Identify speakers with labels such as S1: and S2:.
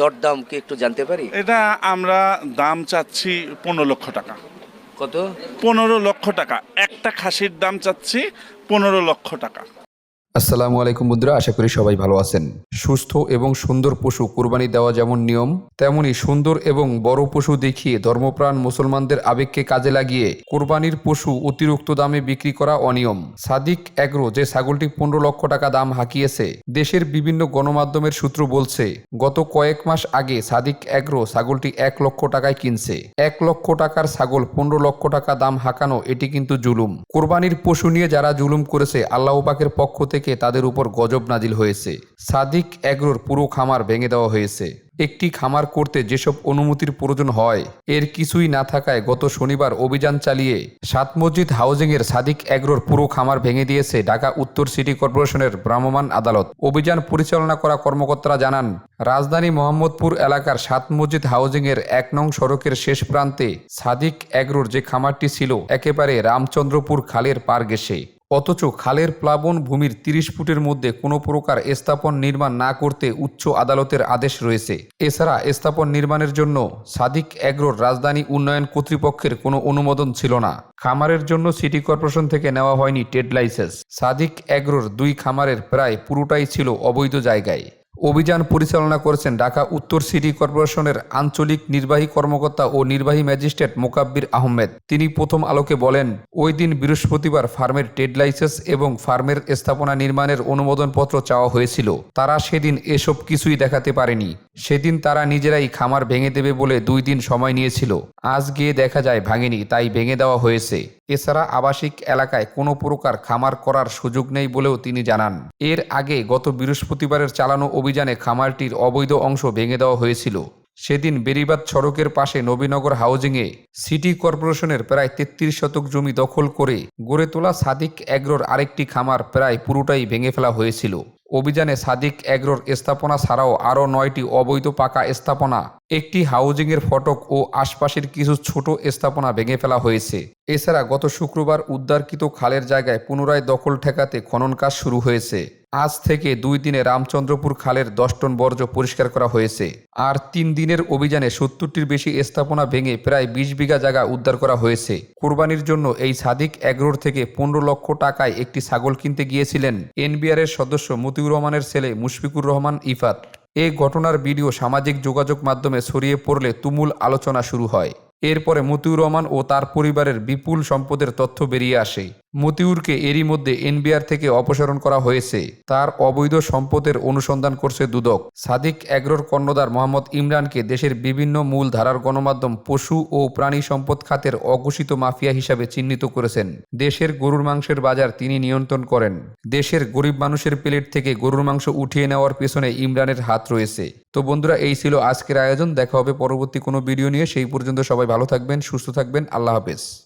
S1: দরদাম কি একটু জানতে পারি?
S2: এটা আমরা দাম চাচ্ছি পনেরো লক্ষ টাকা।
S1: কত?
S2: পনেরো লক্ষ টাকা। একটা খাসির দাম চাচ্ছি পনেরো লক্ষ টাকা।
S3: আসসালামু আলাইকুম বন্ধুরা, আশা করি সবাই ভালো আছেন। সুস্থ এবং সুন্দর পশু কুরবানি দেওয়া যেমন নিয়ম, তেমনি সুন্দর এবং বড় পশু দেখিয়ে ধর্মপ্রাণ মুসলমানদের আবেগকে কাজে লাগিয়ে কুরবানির পশু অতিরিক্ত দামে বিক্রি করা অনিয়ম। সাদিক এগ্রো যে ছাগলটি পনেরো লক্ষ টাকা দাম হাঁকিয়েছে, দেশের বিভিন্ন গণমাধ্যমের সূত্র বলছে, গত কয়েক মাস আগে সাদিক এগ্রো ছাগলটি এক লক্ষ টাকায় কিনছে। এক লক্ষ টাকার ছাগল পনেরো লক্ষ টাকা দাম হাঁকানো এটি কিন্তু জুলুম। কোরবানির পশু নিয়ে যারা জুলুম করেছে, আল্লাহ পাকের পক্ষ থেকে তাদের উপর গজব নাজিল হয়েছে। সাদিক এগ্রোর পুরো খামার ভেঙে দেওয়া হয়েছে। একটি খামার করতে যেসব অনুমতির প্রয়োজন হয়, এর কিছুই না থাকায় গত শনিবার অভিযান চালিয়ে সাত মসজিদ হাউজিংয়ের সাদিক এগ্রোর পুরো খামার ভেঙে দিয়েছে ঢাকা উত্তর সিটি কর্পোরেশনের ভ্রাম্যমাণ আদালত। অভিযান পরিচালনা করা কর্মকর্তারা জানান, রাজধানী মোহাম্মদপুর এলাকার সাত মসজিদ হাউজিংয়ের এক নং সড়কের শেষ প্রান্তে সাদিক এগ্রোর যে খামারটি ছিল, একেবারে রামচন্দ্রপুর খালের পার গেছে অথচ খালের প্লাবন ভূমির তিরিশ ফুটের মধ্যে কোনো প্রকার স্থাপন নির্মাণ না করতে উচ্চ আদালতের আদেশ রয়েছে। এছাড়া স্থাপন নির্মাণের জন্য সাদিক এগ্রোর রাজধানী উন্নয়ন কর্তৃপক্ষের কোনো অনুমোদন ছিল না। খামারের জন্য সিটি কর্পোরেশন থেকে নেওয়া হয়নি টেড লাইসেন্স। সাদিক এগ্রোর দুই খামারের প্রায় পুরোটাই ছিল অবৈধ জায়গায়। অভিযান পরিচালনা করেছেন ঢাকা উত্তর সিটি কর্পোরেশনের আঞ্চলিক নির্বাহী কর্মকর্তা ও নির্বাহী ম্যাজিস্ট্রেট মোকাব্বির আহমেদ। তিনি প্রথম আলোকে বলেন, ওই দিন বৃহস্পতিবার ফার্মের ট্রেড লাইসেন্স এবং ফার্মের স্থাপনা নির্মাণের অনুমোদনপত্র চাওয়া হয়েছিল। তারা সেদিন এসব কিছুই দেখাতে পারেনি। সেদিন তারা নিজেরাই খামার ভেঙে দেবে বলে দুই দিন সময় নিয়েছিল। আজ গিয়ে দেখা যায় ভাঙেনি, তাই ভেঙে দেওয়া হয়েছে। এছাড়া আবাসিক এলাকায় কোনো প্রকার খামার করার সুযোগ নেই বলেও তিনি জানান। এর আগে গত বৃহস্পতিবারের চালানো অভিযানে খামারটির অবৈধ অংশ ভেঙে দেওয়া হয়েছিল। সেদিন বেরিবাদ সড়কের পাশে নবীনগর হাউজিংয়ে সিটি কর্পোরেশনের প্রায় তেত্রিশ শতক জমি দখল করে গড়ে তোলা সাদিক এগ্রোর আরেকটি খামার প্রায় পুরোটাই ভেঙে ফেলা হয়েছিল। অভিযানে সাদিক এগ্রোর স্থাপনা ছাড়াও আরও নয়টি অবৈধ পাকা স্থাপনা, একটি হাউজিংয়ের ফটক ও আশপাশের কিছু ছোট স্থাপনা ভেঙে ফেলা হয়েছে। এছাড়া গত শুক্রবার উদ্ধারকৃত খালের জায়গায় পুনরায় দখল ঠেকাতে খনন কাজ শুরু হয়েছে। আজ থেকে দুই দিনে রামচন্দ্রপুর খালের দশ টন বর্জ্য পরিষ্কার করা হয়েছে। আর তিন দিনের অভিযানে সত্তরটির বেশি স্থাপনা ভেঙে প্রায় বিশ বিঘা জায়গা উদ্ধার করা হয়েছে। কোরবানির জন্য এই সাদিক এগ্রোর থেকে পনেরো লক্ষ টাকায় একটি ছাগল কিনতে গিয়েছিলেন এনবিআর এর সদস্য মতিউর রহমানের ছেলে মুশফিকুর রহমান ইফাত। এই ঘটনার ভিডিও সামাজিক যোগাযোগ মাধ্যমে ছড়িয়ে পড়লে তুমুল আলোচনা শুরু হয়। এরপরে মতিউর রহমান ও তার পরিবারের বিপুল সম্পদের তথ্য বেরিয়ে আসে। মতিউরকে এরই মধ্যে এনবিআর থেকে অপসারণ করা হয়েছে। তার অবৈধ সম্পদের অনুসন্ধান করছে দুদক। সাদিক অ্যাগ্রোর কর্ণধার মোহাম্মদ ইমরানকে দেশের বিভিন্ন মূল ধারার গণমাধ্যম পশু ও প্রাণী সম্পদ খাতের অঘোষিত মাফিয়া হিসাবে চিহ্নিত করেছেন। দেশের গরুর মাংসের বাজার তিনি নিয়ন্ত্রণ করেন। দেশের গরিব মানুষের প্লেট থেকে গরুর মাংস উঠিয়ে নেওয়ার পেছনে ইমরানের হাত রয়েছে। তো বন্ধুরা, এই ছিল আজকের আয়োজন। দেখা হবে পরবর্তী কোনো ভিডিও নিয়ে। সেই পর্যন্ত সবাই ভালো থাকবেন, সুস্থ থাকবেন। আল্লাহ হাফেজ।